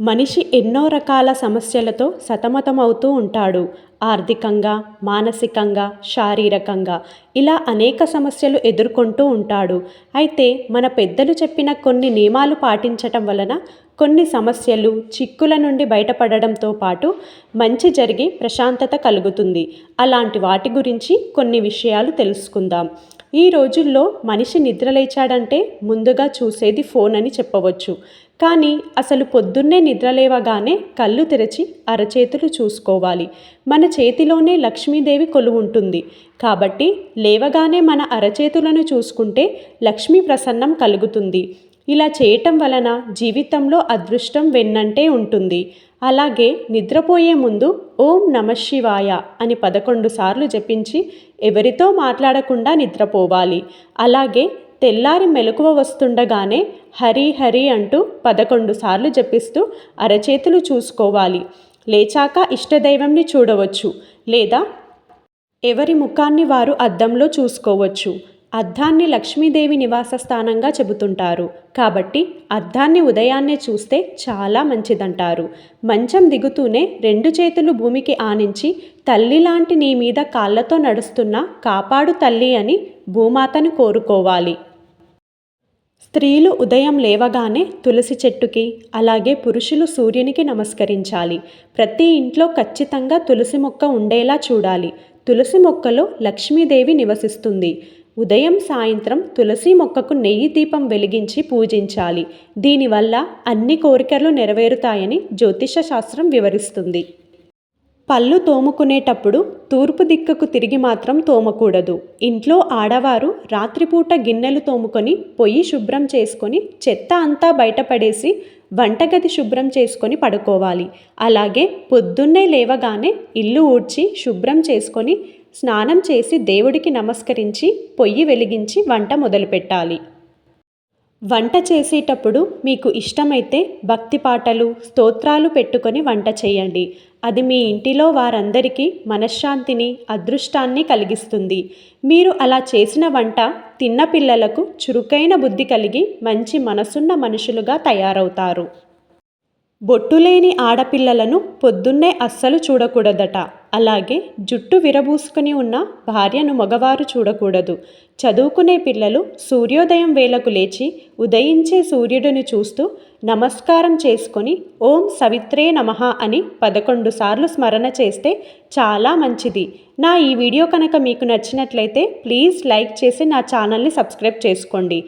మనిషి ఎన్నో రకాల సమస్యలతో సతమతమవుతూ ఉంటాడు. ఆర్థికంగా మానసికంగా శారీరకంగా ఇలా అనేక సమస్యలు ఎదుర్కొంటూ ఉంటాడు. అయితే మన పెద్దలు చెప్పిన కొన్ని నియమాలు పాటించటం వలన కొన్ని సమస్యలు చిక్కుల నుండి బయటపడడంతో పాటు మంచి జరిగి ప్రశాంతత కలుగుతుంది. అలాంటి వాటి గురించి కొన్ని విషయాలు తెలుసుకుందాం. ఈ రోజుల్లో మనిషి నిద్రలేచాడంటే ముందుగా చూసేది ఫోన్ అని చెప్పవచ్చు. కానీ అసలు పొద్దున్నే నిద్రలేవగానే కళ్ళు తెరచి అరచేతులు చూసుకోవాలి. మన చేతిలోనే లక్ష్మీదేవి కొలువుంటుంది. కాబట్టి లేవగానే మన అరచేతులను చూసుకుంటే లక్ష్మీ ప్రసన్నం కలుగుతుంది. ఇలా చేయటం వలన జీవితంలో అదృష్టం వెన్నంటే ఉంటుంది. అలాగే నిద్రపోయే ముందు ఓం నమ శివాయ అని పదకొండు సార్లు జపించి ఎవరితో మాట్లాడకుండా నిద్రపోవాలి. అలాగే తెల్లారి మెలకువ వస్తుండగానే హరి హరి అంటూ పదకొండు సార్లు జపిస్తూ అరచేతులు చూసుకోవాలి. లేచాక ఇష్టదైవంని చూడవచ్చు లేదా ఎవరి ముఖాన్ని వారు అద్దంలో చూసుకోవచ్చు. అద్దాన్ని లక్ష్మీదేవి నివాస స్థానంగా చెబుతుంటారు. కాబట్టి అద్దాన్ని ఉదయాన్నే చూస్తే చాలా మంచిదంటారు. మంచం దిగుతూనే రెండు చేతులు భూమికి ఆనించి తల్లి లాంటి నీ మీద కాళ్ళతో నడుస్తున్న కాపాడు తల్లి అని భూమాతను కోరుకోవాలి. స్త్రీలు ఉదయం లేవగానే తులసి చెట్టుకి అలాగే పురుషులు సూర్యునికి నమస్కరించాలి. ప్రతి ఇంట్లో ఖచ్చితంగా తులసి మొక్క ఉండేలా చూడాలి. తులసి మొక్కలో లక్ష్మీదేవి నివసిస్తుంది. ఉదయం సాయంత్రం తులసి మొక్కకు నెయ్యి దీపం వెలిగించి పూజించాలి. దీనివల్ల అన్ని కోరికలు నెరవేరుతాయని జ్యోతిష శాస్త్రం వివరిస్తుంది. పళ్ళు తోముకునేటప్పుడు తూర్పు దిక్కుకు తిరిగి మాత్రం తోమకూడదు. ఇంట్లో ఆడవారు రాత్రిపూట గిన్నెలు తోముకొని పొయ్యి శుభ్రం చేసుకొని చెత్త అంతా బయటపడేసి వంటగది శుభ్రం చేసుకొని పడుకోవాలి. అలాగే పొద్దున్నే లేవగానే ఇల్లు ఊడ్చి శుభ్రం చేసుకొని స్నానం చేసి దేవుడికి నమస్కరించి పొయ్యి వెలిగించి వంట మొదలుపెట్టాలి. వంట చేసేటప్పుడు మీకు ఇష్టమైతే భక్తి పాటలు స్తోత్రాలు పెట్టుకొని వంట చేయండి. అది మీ ఇంటిలో వారందరికీ మనశ్శాంతిని అదృష్టాన్ని కలిగిస్తుంది. మీరు అలా చేసిన వంట తిన్న పిల్లలకు చురుకైన బుద్ధి కలిగి మంచి మనసున్న మనుషులుగా తయారవుతారు. బొట్టులేని ఆడపిల్లలను పొద్దున్నే అస్సలు చూడకూడదట. అలాగే జుట్టు విరబూసుకుని ఉన్న భార్యను మగవారు చూడకూడదు. చదువుకునే పిల్లలు సూర్యోదయం వేళకు లేచి ఉదయించే సూర్యుడిని చూస్తూ నమస్కారం చేసుకొని ఓం సవిత్రే నమః అని పదకొండు సార్లు స్మరణ చేస్తే చాలా మంచిది. నా ఈ వీడియో కనుక మీకు నచ్చినట్లయితే ప్లీజ్ లైక్ చేసి నా ఛానల్ని సబ్స్క్రైబ్ చేసుకోండి.